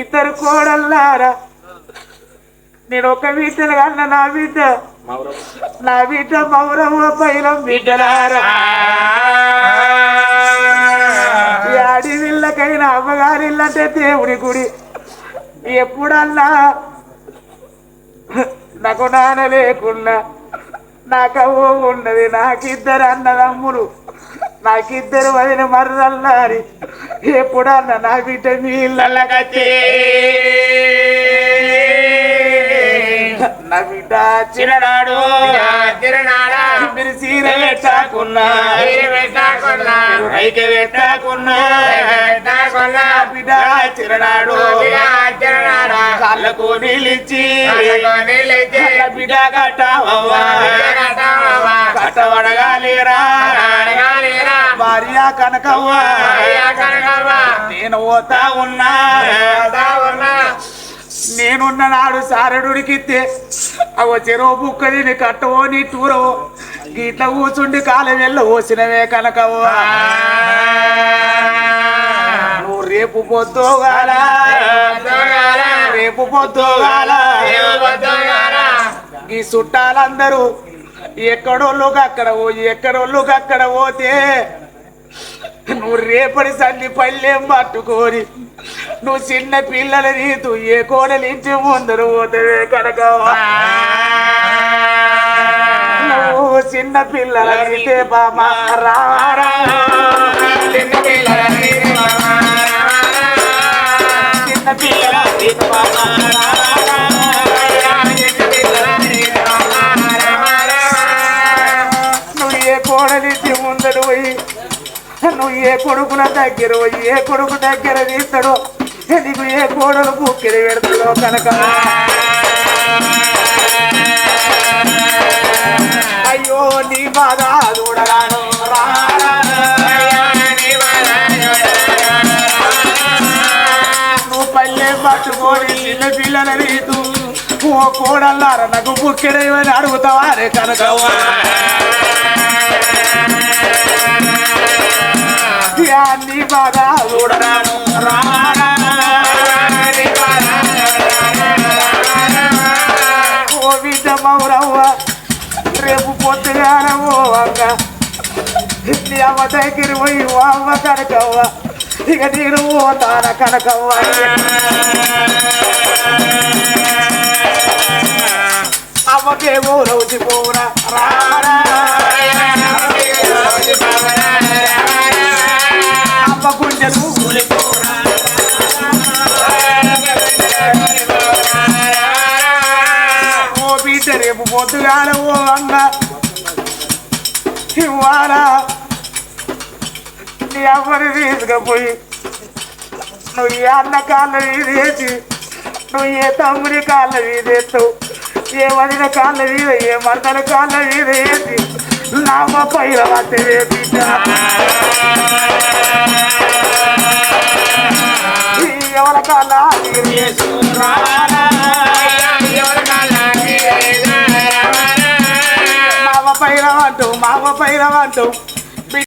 ఇద్దరు కోడల్లారా నేను ఒక బిడ్డలు కన్నా నా బిడ్డ. నా బిడ్డ మౌరమ్మ పైలం బిడ్డలారా? అడవిళ్ళకైనా అమ్మగారిల్లంటే దేవుడి గుడి. ఎప్పుడన్నా నాకు నాన్న లేకున్నా నాకవ్వ ఉన్నది నాకిద్దరు అన్నదమ్ములు. నాకిద్దరు వదిన మర్రల్లారి. ఎప్పుడన్నా నా బిడ్డ నీళ్ళకచ్చి నా బిడ్డ చిన్ననాడు. మీరు చీర పెట్టాకున్నా బిడ్డ చిన్ననాడు. కళ్ళకు కళ్ళ బిడ్డ కట్టవడగాలేరా భార్య కనకవ్వ. నేను పోతా ఉన్నా. నేనున్న నాడు సారడుడికితే అవ చెరువు బుక్క తిని కట్టవో నీ టూరవో గీట్ల కూర్చుండి కాలం వెళ్ళ ఓసినవే కనకవ్వ. నువ్వు రేపు పొద్దుగాల రేపు పొద్దుగాల ఈ చుట్టాలందరూ ఎక్కడోళ్ళుగా అక్కడ పోయి ఎక్కడోళ్ళుగా అక్కడ పోతే నువ్వు రేపటి సంధి పల్లెం పట్టుకొని నువ్వు చిన్న పిల్లల నీతు ఏ కోడలి ఇంటి ముందరు పోతావే కనుక. నువ్వు చిన్న పిల్లల నీతే బామా రా చిన్న పిల్లల నువ్వు ఏ కొడుకుల దగ్గర ఏ కొడుకు దగ్గర తీస్తాడో నీకు ఏ కోడలు బుక్కిరి పెడతాడో కనుక. అయ్యో నీ బాధ చూడరాను నువ్వు పల్లె పట్టుకొని చిన్న పిల్లల రీతు ఓ కోడల్లార నాకు బుక్కిడేమని అడుగుతావారే కనుక. నీ చూడరాను మౌరవ్వ రేపు పొద్దుగాల అక్క నీ అమ్మ దగ్గర పోయి అమ్మ కనకవ్వ ఇక నేను పోతాన కనకవ్వ అమ్మకేమో రోజుకో పొద్దుగాల ఓ అన్న ఇవ్వాలా నీ అమ్మని తీసుకుపోయి నువ్వు ఏ అన్న కాళ్ళ మీద వేసి నువ్వు ఏ తమ్ముడి కాళ్ళ మీద వేస్తావు? ఏ వదిన కాళ్ళ మీద ఏ మర్దల కాళ్ళ మీద వేసి నామ పైన వస్తే వేసి para ir grabando.